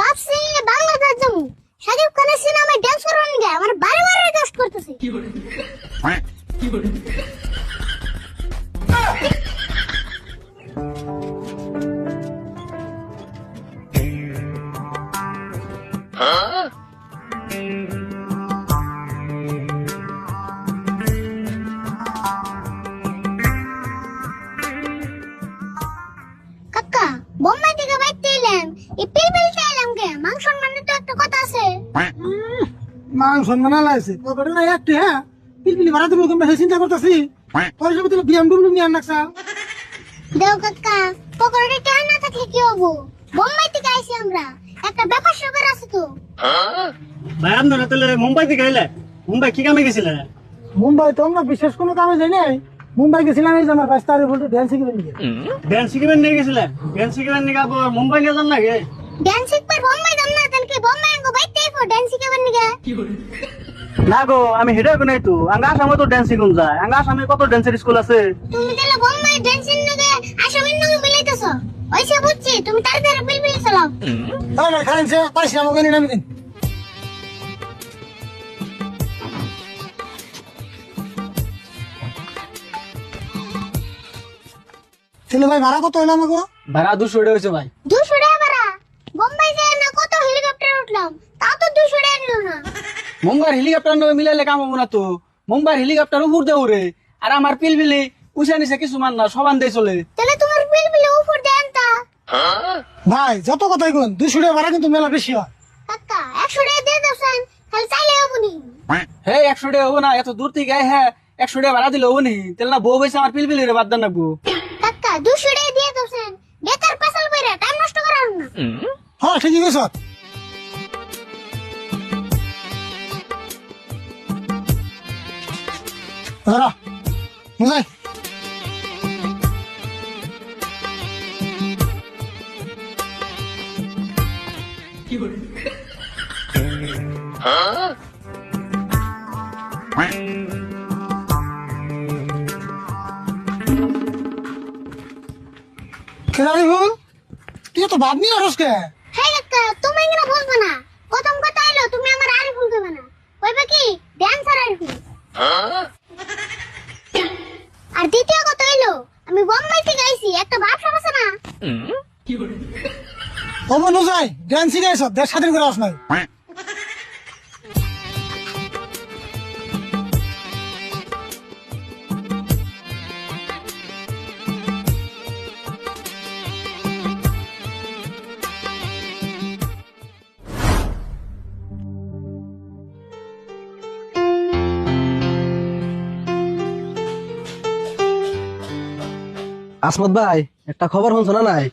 ভাবছি বাংলাদেশ যাব। সাকিব খানের সিনেমায় ড্যান্স করার গে আমার বারে বারে রিকোয়েস্ট করতেছে। কাকা মানা লাগছে। পকেটে না একটি হ্যাঁ? পিলপিলি ভাড়া দেবো তোমরা চিন্তা করতেছি। তোর হিসাবে তুমি বিএমডব্লিউ নিয়ে আনাকছা দেও কাকা পকেটে টাকা না থাকলে কি হব? বোম্বাই থেকে আইছি আমরা। একটা ব্যাপার স্যাপার আছে তো। ভাই আপনারা তাহলে মুম্বাই থেকে মুম্বাই কি কামে গেছিলেন মুম্বাই তো আমরা বিশেষ কোনো কামে যাই নাই। মুম্বাই গেছিলাম এই যে আমার বাইশ তারিখ বলতে ড্যান্স শিখে নিয়ে ড্যান্স শিখবেন নিয়ে গেছিলেন ড্যান্স শিখবেন নিয়ে মুম্বাই নিয়ে যান নাকি? ড্যান্স শিখবার বোম্বাই বাইতে ফো ডান্স শিখাবার নিগা তো আঙ্গা আসামে তো ডান্স শিখুন যায়। আঙ্গা কত ডান্সের স্কুল আছে? তুমি তাহলে নগে নগে ওইসে বুঝছি তুমি বিল বিল চালাও। না না মগনি নামি দিন। ভাই ভাড়া কত ভাড়া 200 হইছে ভাই। 200 মুম্বাই হেলিকপ্টার নয় মিলাইলে কাম হব না তো। মুম্বাই হেলিকপ্টার উপর দিয়ে উড়ে। আর আমার পিলপিলি উষা নিছে কিছুমান না সবান দিয়ে চলে। তাহলে তোমার পিলপিলি উপর দেন তা ভাই যত কথাই কোন দুশো টাকা ভাড়া কিন্তু মেলা বেশি হয়। কাকা একশো টাকা দিয়ে দেবছেন তাহলে চাইলে হব নি। হে একশো টাকা হব না এত দূর থেকে আয় হ্যাঁ একশো টাকা ভাড়া দিলে হব নি। তাহলে না বউ বেশি আমার পিলপিলি রে বাদ দেন রাখব। কাকা দুশো টাকা দিয়ে দেবছেন বেকার পেশাল কইরা টাইম নষ্ট করার না। হ্যাঁ ঠিকই কইছ। ধরা বুঝাই খেলাড়ি ভুল তুই তো ভাব নিয়ে আসস কে হে কাকা তুমি এগুলো বলব না প্রথম কথা এলো তুমি আমার আরিফুল দেবে না কইবে কি ড্যান্সার আরিফুল আর দ্বিতীয় কথা হইল আমি বোম্বাই থেকে আইছি একটা ভাব আছে না। ও মনে যায় ড্যান্সিং এসব দেশ স্বাধীন করে আস নাই। আসমত ভাই একটা খবর শুনছো না নাই?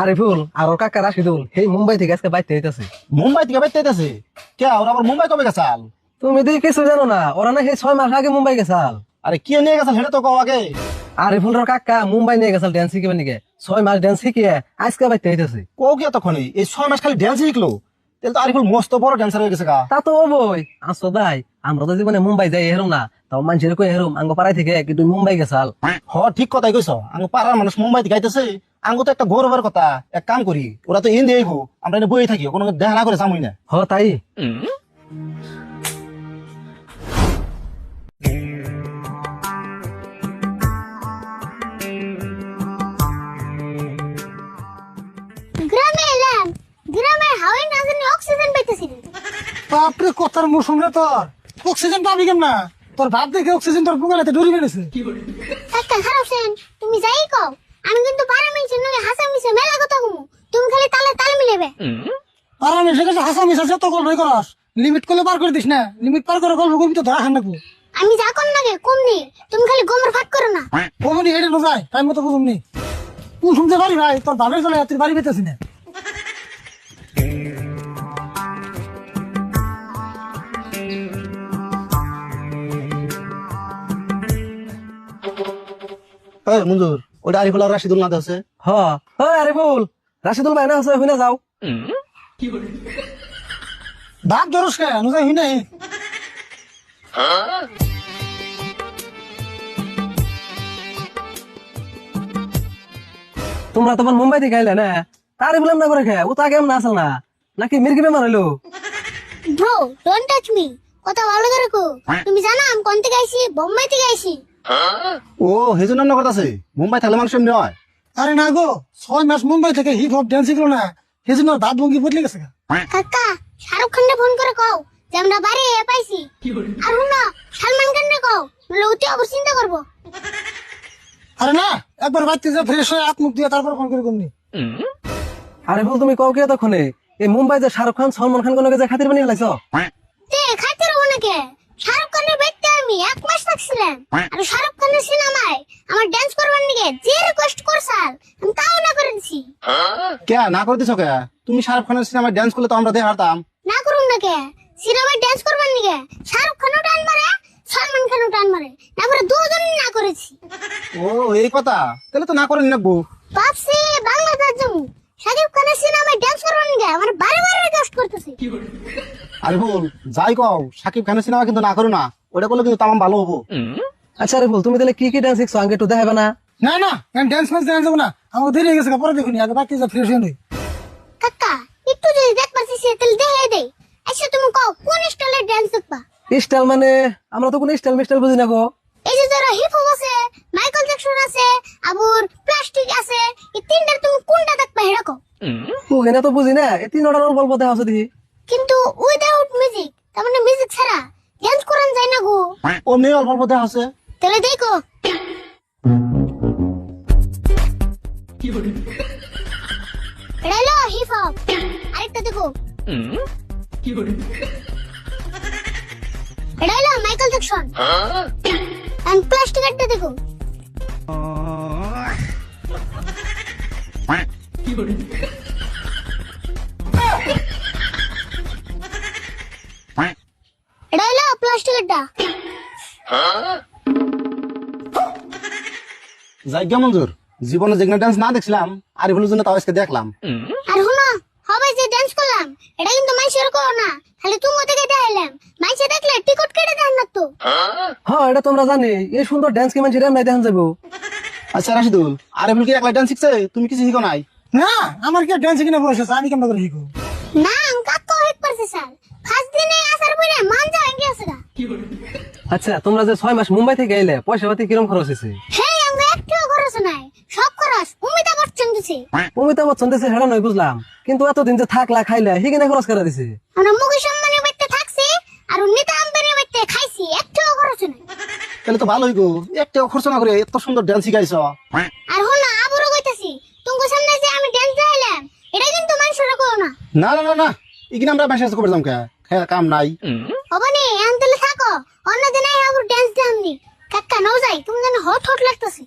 আরিফুল আর ওর কাকা রাশিদুল সেই মুম্বাই থেকে আজকে বাইতে হইতাছে। মুম্বাই থেকে বাইতে আইতাছে কে ওরা আবার মুম্বাই কবে গেছাল? তুমি দেখি কিছু জানো না ওরা না সেই ছয় মাস আগে মুম্বাই গেছাল। আরে কি নিয়ে গেছাল সেটা তো কও আগে। আরিফুল ওর কাকা মুম্বাই নিয়ে গেছাল ড্যান্স শিখিবে নিকে? ছয় মাস ড্যান্স শিখিয়ে আজকে বাইতে হইতাছে। কও কি তখন এই ছয় মাস খালি ড্যান্স শিখলো? তাহলে তো আরিফুল মস্ত বড় ড্যান্সার হয়ে গেছে গা। তা তো বই আসো ভাই আমরা তো জীবনে মুম্বাই যাই হেরুম না। তাও মানুষের কই হেরুম আঙ্গ পাড়াই থেকে কি মুম্বাই গেছাল হ ঠিক কথাই কইছ। আঙ্গ পাড়ার মানুষ মুম্বাই থেকে আইতেছে আঙ্গ তো একটা গৌরবের কথা। এক কাম করি ওরা তো ইন্দি আইবো আমরা বই থাকি কোনো দেখা না করে সামুই না। হ তাই। বাপরে কথার মৌসুম রে তোর। অক্সিজেন পাবি কেমন? না তোর ভাব দেখে অক্সিজেন তোর বুকালাতে ডরি বেড়েছে কাকা খারাপ সেন তুমি যাই কও আমি কিন্তু বারো মিনিটের নগে হাসা মিশে মেলা কথা কমু। তুমি খালি তালে তালে মিলেবে। আর আমি সেখানে হাসা মিশা যত গল্পই করস লিমিট করলে পার করে দিস না। লিমিট পার করে গল্প করবি তো ধরা খান রাখব আমি যা কর নাগে কম নি। তুমি খালি গোমর ফাট করো না। কমনি হেঁটে না যায় টাইম মতো বুঝুমনি। কোন শুনতে পারি ভাই তোর ভাবের চলে তুই বাড়ি পেতেছি না। মঞ্জুর ওটা আরিফুল আর রাশিদুল না আছে। হ হ আরিফুল রাশিদুল ভাই না আছে হইনা যাও। ধরস কে? নাই তোমরা তোমার মুম্বাই থেকে আইলে না? তারে বললাম না করে খে ও তো আগে এমন আসল না। নাকি মির্গি বেমার হইল? ব্রো ডোন্ট টাচ মি কথা ভালো করে কো। তুমি জানো আমি কোন থেকে আইছি? বোম্বাই থেকে আইছি। ও হেজন রান্না করতেছে মুম্বাই থাকলে মাংস এমনি হয়। আরে না গো ছয় মাস মুম্বাই থেকে হিপ হপ ড্যান্স শিখলো না ভাব ভঙ্গি বদলে গেছে কাকা শাহরুখ খানকে ফোন করে কও যে আমরা বাড়ি এ পাইছি। আর না সালমান খানকে কও অতি অবশ্য চিন্তা করব। আরে না একবার বাড়তে যা ফ্রেশ হয়ে হাত মুখ দিয়ে তারপর ফোন করে কমনি। আরে বল তুমি কও কে তখনে এই মুম্বাই যে শাহরুখ খান সলমান খান কোন যে খাতির বানিয়ে লাইছো? তে খাইতে রবো নাকি? শাহরুখ খানের আমি এক মাস থাকছিলাম। আর শাহরুখ খানের সিনেমায় আমার ডান্স করবার যে রিকোয়েস্ট করছাল আমি তাও না করে দিছি। কে না করে দিছ কে তুমি শাহরুখ খানের সিনেমায় ড্যান্স করলে তো আমরা দেখে হারতাম। না করুন নাকি সিনেমায় ডান্স করবার শাহরুখ খানও টান মারে সলমান খানও টান মারে। না করে দুজনই না করেছি। ও এই কথা? তাহলে তো না করে নাকবো। ভাবছি বাংলাদেশ যাব। শাকিব খানের সিনেমায় ডান্স করবার নিকে আমার বারে করতেছে? আরে বল যাই কও সাকিব খানের সিনেমা কিন্তু না করো না ওটা করলে কিন্তু তামাম ভালো হব। আচ্ছা রে বল তুমি তাহলে কি কি ডান্স শিখছো? আগে একটু দেখাবে না। না না আমি দেখা যাব না আমার দেরি হয়ে গেছে পরে দেখুনি আগে বাড়তে যা ফ্রেশ হয়ে নই কাকা একটু যদি দেখবার তাহলে দেখে দেই আচ্ছা তুমি কও কোন স্টাইলের ডান্স দেখবা? স্টাইল মানে আমরা তো কোনো স্টাইল মিস্টাইল বুঝি না গো। এই যে যারা হিপ হপ আছে মাইকেল জ্যাকসন আছে আবার প্লাস্টিক আছে এই তিনটার তুমি কোনটা দেখবা হেডা কও ও এনে তো বুঝি না। এই তিন অর্ডার গল্প দেখা আছে দেখি। কিন্তু উইদাউট মিউজিক তার মানে মিউজিক ছাড়া ডান্স করান যায় না গো। অমনি অল্প অল্প দেখা আছে। তাহলে দেখো। এটা হলো হিপ হপ আরেকটা দেখো। এটা হলো মাইকেল জ্যাকসন এন্ড প্লাস্টিক দেখো। এটা হলো প্লাস্টিক যাই মঞ্জুর জীবনে যেগুলো ডান্স না দেখছিলাম আর এগুলোর জন্য তাও আজকে দেখলাম। আর হুনো হবে যে ডান্স করলাম এটা কিন্তু মানুষের করো না। খালি তুমি থেকে দেখাইলাম। মানুষে দেখলে টিকট কেটে দেন না তো। এটা তোমরা জানি এই সুন্দর ডান্স কি মানুষ নাই দেখান যাব। আচ্ছা রাশিদুল আর এগুলো কি একলা ডান্স শিখছে? তুমি কিছু শিখো নাই? না আমার কি ড্যান্স কিনা বয়স আছে? আমি কেমন করে শিখব? না কাকা হইতে পারছে স্যার। ফার্স্ট দিনে আসার পরে মান যা ভেঙে গেছে গা। আচ্ছা তোমরা যে ছয় মাস মুম্বাই থেকে এলে পয়সা পাতি কিরম খরচ হয়েছে? হেই আমরা একটু খরচ নাই। সব খরচ অমিতা বচ্চন দিছে। অমিতাভ বচ্চন দেশে হেরা নয় বুঝলাম। কিন্তু এতদিন যে থাকলা খাইলা হিগিনে খরচ করে দিছে? আমরা মুকেশ আম্বানির বাড়িতে থাকছি আর নিতা আম্বানির বাড়িতে খাইছি একটু তাহলে তো ভালোই গো। একটা খরচ না করে এত সুন্দর ডান্স শিখাইছ। আর হল না আবারও কইতাছি তোমার সামনে যে আমি ডান্স দেখাইলাম এটা কিন্তু মানুষের করো না। না না না না ইগিন আমরা মেসেজ করে দাম কে? হ্যাঁ কাম নাই। অবনি এখন তাহলে থাকো অন্য দিনে আবার ডান্স দেখামনি। কাকা নাও যাই তুমি যেন হট হট লাগতেছে।